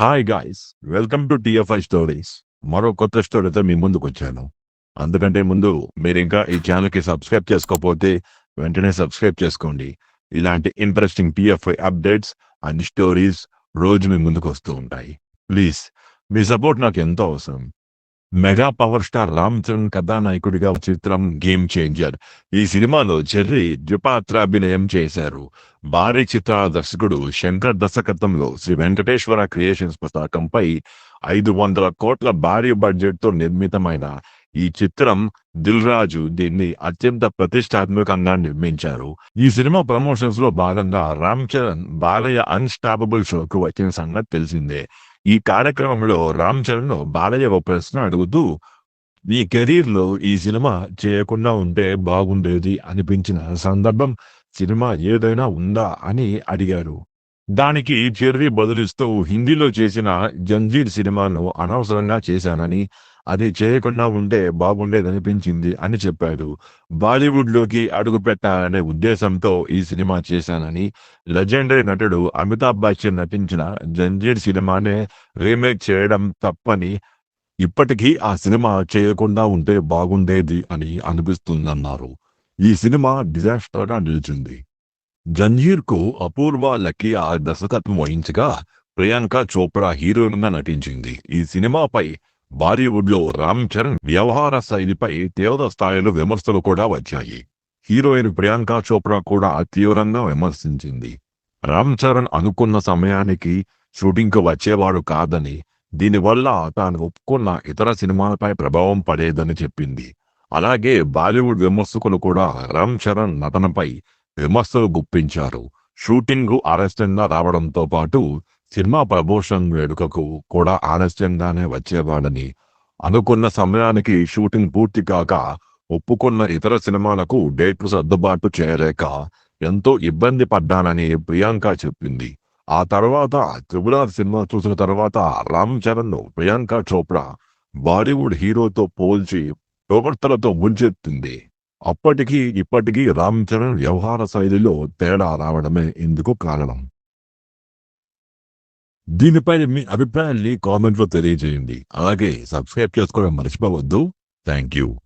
Hi guys welcome to TFI stories మరో కొత్త స్టోరీతో మీ ముందుకు వచ్చాను. అందుకంటే ముందు మీరు ఇంకా ఈ ఛానల్కి సబ్స్క్రైబ్ చేసుకోకపోతే వెంటనే సబ్స్క్రైబ్ చేసుకోండి. ఇలాంటి interesting TFI updates and stories రోజు మీ ముందుకు వస్తూ ఉంటాయి. ప్లీజ్ మీ సపోర్ట్ నాకు ఎంతో అవసరం. Mega power star Ram Charan కథానాయకుడిగా చిత్రం గేమ్ చేంజర్. ఈ సినిమాలో చెర్రీ ద్విపాత్రాభినయం చేశారు. భారీ చిత్ర దర్శకుడు శంకర్ దర్శకత్వంలో శ్రీ వెంకటేశ్వర క్రియేషన్స్ పుస్తకంపై ఐదు వందల కోట్ల భారీ బడ్జెట్తో నిర్మితమైన ఈ చిత్రం దిల్ రాజు దీన్ని అత్యంత ప్రతిష్టాత్మకంగా నిర్మించారు. ఈ సినిమా ప్రమోషన్స్లో భాగంగా రామ్ చరణ్ బాలయ్య అన్స్టాపబుల్ షోకు వచ్చిన సంగతి తెలిసిందే. ఈ కార్యక్రమంలో రామ్ చరణ్ బాలయ్య ఒక ప్రశ్న అడుగుతూ నీ కెరీర్లో ఈ సినిమా చేయకుండా ఉంటే బాగుండేది అనిపించిన సందర్భం సినిమా ఏదైనా ఉందా? అని అడిగారు. దానికి చెర్రీ బదులిస్తూ హిందీలో చేసిన జంజీర్ సినిమాను అనవసరంగా చేశానని అది చేయకుండా ఉంటే బాగుండేదనిపించింది అని చెప్పాడు. బాలీవుడ్లోకి అడుగు పెట్టాలనే ఉద్దేశంతో ఈ సినిమా చేశానని లెజెండరీ నటుడు అమితాబ్ బచ్చన్ నటించిన జంజీర్ సినిమానే రీమేక్ చేయడం తప్పని ఇప్పటికీ ఆ సినిమా చేయకుండా ఉంటే బాగుండేది అని అనిపిస్తుందన్నారు. ఈ సినిమా డిజాస్టర్గా నిలిచింది. జంజీర్కు అపూర్వ లక్కీ ఆ దర్శకత్వం వహించగా ప్రియాంక చోప్రా హీరోయిన్గా నటించింది. ఈ సినిమాపై బాలీవుడ్లో రామ్ చరణ్ వ్యవహార శైలిపై తీవ్ర స్థాయిలో విమర్శలు కూడా వచ్చాయి. హీరోయిన్ ప్రియాంక చోప్రా కూడా తీవ్రంగా విమర్శించింది. రామ్ చరణ్ అనుకున్న సమయానికి షూటింగ్కు వచ్చేవాడు కాదని దీనివల్ల తాను ఒప్పుకున్న ఇతర సినిమాలపై ప్రభావం పడేదని చెప్పింది. అలాగే బాలీవుడ్ విమర్శకులు కూడా రామ్ చరణ్ నటనపై విమర్శలు గుప్పించారు. షూటింగ్ ఆలస్యంగా రావడంతో పాటు సినిమా ప్రమోషన్ వేడుకకు కూడా ఆలస్యంగానే వచ్చేవాడని అనుకున్న సమయానికి షూటింగ్ పూర్తి కాక ఒప్పుకున్న ఇతర సినిమాలకు డేట్లు సర్దుబాటు చేయలేక ఎంతో ఇబ్బంది పడ్డానని ప్రియాంక చెప్పింది. ఆ తర్వాత త్రిపురార్ సినిమా చూసిన తర్వాత రామ్ చరణ్ ప్రియాంక చోప్రా బాలీవుడ్ హీరోతో పోల్చి ప్రవర్తనతో ముంచెత్తింది. అప్పటికీ ఇప్పటికీ రామ్ చరణ్ వ్యవహార శైలిలో తేడా రావడమే ఇందుకు కారణం. దీనిపై మీ అభిప్రాయాన్ని కామెంట్లో తెలియజేయండి. అలాగే సబ్స్క్రైబ్ చేసుకోవడం మర్చిపోవద్దు. Thank you.